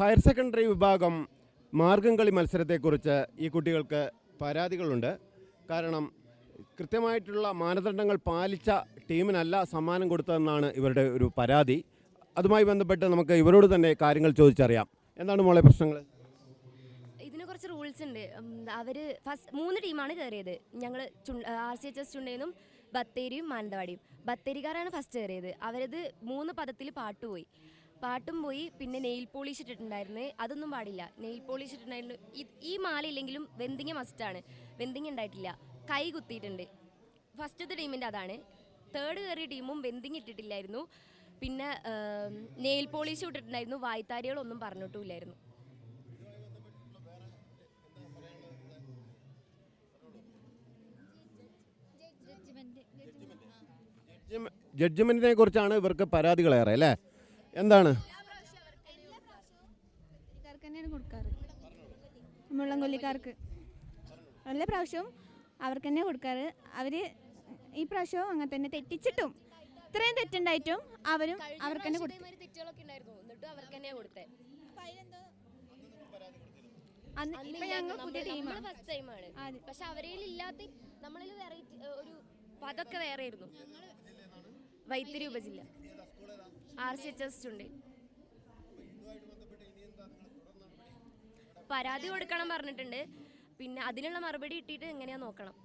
Higher secondary വിഭാഗം മാർഗം കളി മത്സരത്തെക്കുറിച്ച് ഈ കുട്ടികൾക്ക് പരാതികളുണ്ട്. കാരണം കൃത്യമായിട്ടുള്ള മാനദണ്ഡങ്ങൾ പാലിച്ച ടീമിനല്ല സമ്മാനം കൊടുത്തതെന്നാണ് ഇവരുടെ ഒരു പരാതി. അതുമായി ബന്ധപ്പെട്ട് നമുക്ക് ഇവരോട് തന്നെ കാര്യങ്ങൾ ചോദിച്ചറിയാം. എന്താണ് മോളെ പ്രശ്നങ്ങൾ? ഇതിന് കുറച്ച് റൂൾസ് ഉണ്ട്. അവർ ഫസ്റ്റ് മൂന്ന് ടീമാണ് കയറിയത്. ഞങ്ങൾ ആർ സി എച്ച് എസ് ചുണ്ടേന്നും ബത്തേരിയും മാനന്തവാടിയും. ബത്തേരിക്കാരാണ് ഫസ്റ്റ് കയറിയത്. അവരത് മൂന്ന് പദത്തിൽ പാട്ട് പോയി പാട്ടും പോയി പിന്നെ നെയിൽ പോളിഷ് ഇട്ടിട്ടുണ്ടായിരുന്നു. അതൊന്നും പാടില്ല. നെയിൽ പോളിഷ് ഇട്ടിട്ടുണ്ടായിരുന്നു. ഈ- മാല ഇല്ലെങ്കിലും വെന്തിങ്ങ മസ്റ്റാണ് വെന്തിങ്ങ ഉണ്ടായിട്ടില്ല. കൈ കുത്തിയിട്ടുണ്ട്. ഫസ്റ്റത്തെ ടീമിന്റെ അതാണ്. തേർഡ് കയറിയ ടീമും വെന്തിങ് ഇട്ടിട്ടില്ലായിരുന്നു. പിന്നെ നെയിൽ പോളിഷ് ഇട്ടിട്ടുണ്ടായിരുന്നു. വായ്ത്താരികളൊന്നും പറഞ്ഞിട്ടുമില്ലായിരുന്നു. ജഡ്ജ്മെന്റിനെ കുറിച്ചാണ് ഇവർക്ക് പരാതികളേറെ അല്ലേ? എന്താണ്? മുള്ളംകൊല്ലിക്കാർക്ക് എല്ലാ പ്രാവശ്യവും അവർക്ക് തന്നെ കൊടുക്കാറ്. അവർ ഈ പ്രാവശ്യവും അങ്ങനെ തന്നെ തെറ്റിച്ചിട്ടും ഇത്രയും തെറ്റുണ്ടായിട്ടും അവരും അവർക്ക് തന്നെ കൊടുത്തു അന്ന് ഇപ്പൊ ഞങ്ങൾ പുതിയ ടീമാണ്. ഫസ്റ്റ് ടൈമാണ് പക്ഷെ അവരിൽ ഇല്ലാത്ത നമ്മളിൽ വെറൈറ്റി ഒരു പതൊക്കെ വേറെ ആയിരുന്നു വൈത്തിരി ഉപജില്ല. ആർ സി എച്ച് എസ് ഉണ്ട്. പരാതി കൊടുക്കണം പറഞ്ഞിട്ടുണ്ട്. പിന്നെ അതിനുള്ള മറുപടി കിട്ടിയിട്ട് എങ്ങനെയാ നോക്കണം.